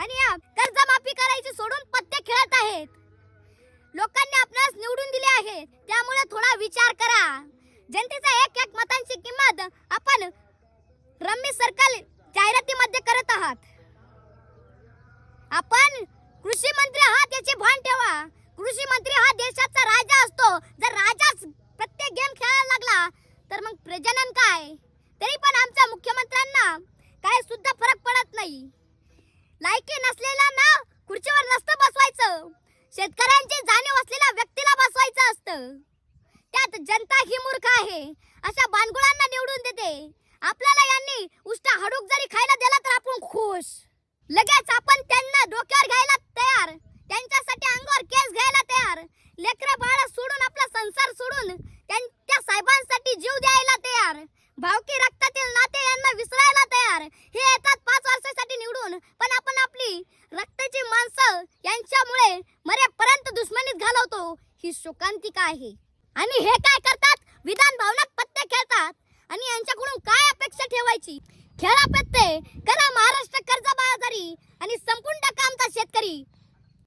आणि या कर्जमाफी करायची सोडून पत्ते खेळत आहेत. लोकांनी आपणास निवडून दिले आहे. त्यामुळे थोडा विचार करा. जनतेचा एक एक मतांची किंमत आपण रम्मी सर्कल जाहिरातीमध्ये करत आहात. आपण कृषी मंत्री आहात याचे भान ठेवा. कृषी मंत्री हा देशाचा राजा असतो. जर राजाच प्रत्येक गेम खेळायला लागला तर मग प्रजनन काय? तरी पण आमच्या मुख्यमंत्र्यांना काय सुद्धा फरक पडत नाही. लायकी नसलेला ना खुर्चीवर नसतं बसवायचं. शेतकऱ्यांची जाणीव असलेल्या व्यक्तीला बसवायचं असतं. त्यात जनता ही मूर्ख आहे. अशा बानगुळांना निवडून देते. आपल्याला यांनी उष्टा हाडूक जरी खायला दिला तर आपण खुश. लगेच आपण त्यांना डोक्यावर घ्यायला तयार. त्यांच्यासाठी अंगावर केस घ्यायला तयार. लेकरं बाळ सोडून आपला संसार सोडून त्यांच्या साहेबांसाठी जीव द्यायला तयार. भावकी रक्तातील नाते यांना विसरायला तयार. हे येतात पाच वर्षासाठी निवडून पण आपण आपली रक्ताची त्यांच्यामुळे मरेपर्यंत दुश्मनीत घालवतो. ही शोकांतिका आहे. आणि हे काय करतात? विधान भवनात पत्ते खेळतात. आणि यांच्याकडून काय अपेक्षा ठेवायची? खेळा पत्ते करा महाराष्ट्र कर्जबाजारी आणि संपूर्ण टाका शेतकरी.